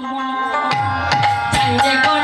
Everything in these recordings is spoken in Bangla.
光，站在光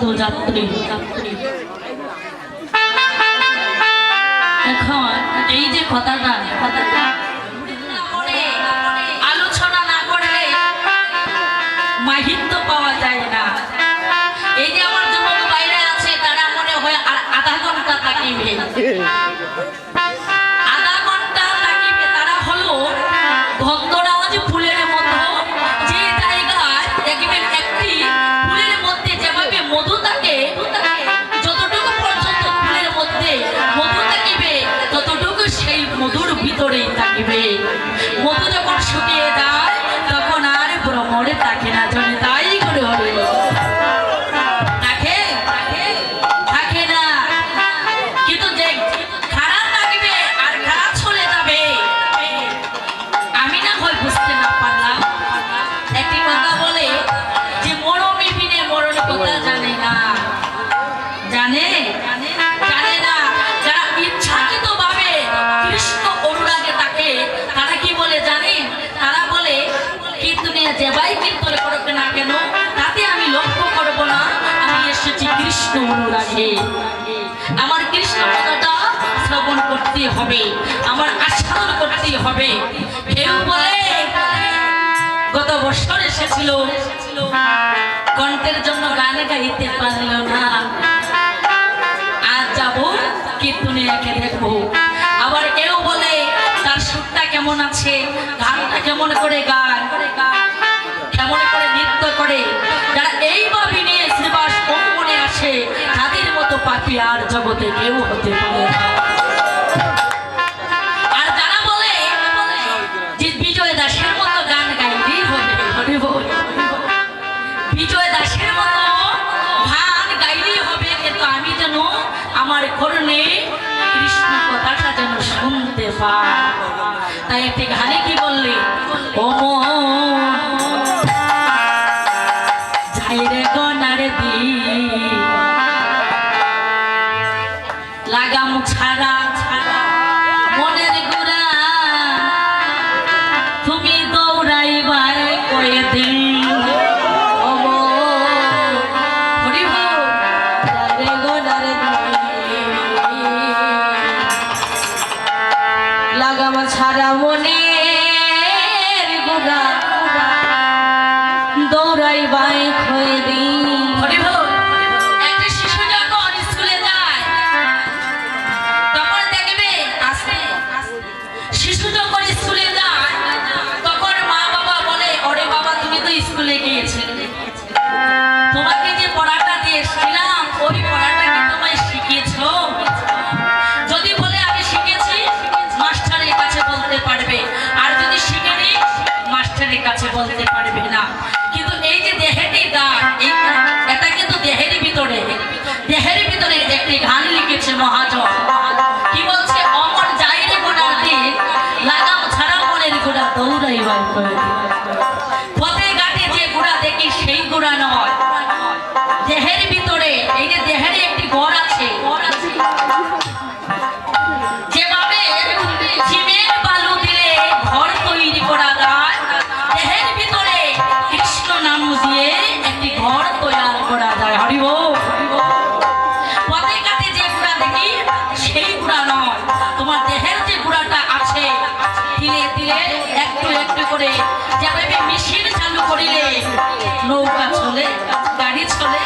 পদযাত্রী এখন এই যে কথাটা কথাটা আলোচনা না করলে মাহিত্য পাওয়া যায় না। এই যে আমার যুবক বাইরে আছে, তারা মনে হয় আধা ঘণ্টা তাকিবে থাকিবে মধু শুকিয়ে কৃষ্ণ অনুরাগে। আমার কৃষ্ণ কথাটা শ্রবণ করতে হবে, আমার আস্বাদন করতে হবে। কেউ বলে, গত বছর এসেছিল, কণ্ঠের জন্য গান গাইতে পারল না। আজ যাব কীর্তনে একে দেখব। আবার কেউ বলে, তার সুরটা কেমন আছে, গানটা কেমন করে গান কেমন করে নৃত্য করে, যারা এইভাবে অঙ্গনে তাদের মতো পাপি আর জগতে কেউ হতে পারে আর বিজয় দাসের মতো গাইলেই হবে কিন্তু আমি যেন আমার কৃষ্ণ যেন শুনতে তাই একটি গানে কি বললে? ও লাগাম ছাড়া মনের মনের বার করে পথে ঘাটে যে গোড়া দেখি সেই গোড়া নয়। দেহের ভিতরে, এই যে দেহের একটি গড় করে যারা মিশিয়ে চালু করিলে নৌকা চলে গাড়ি চলে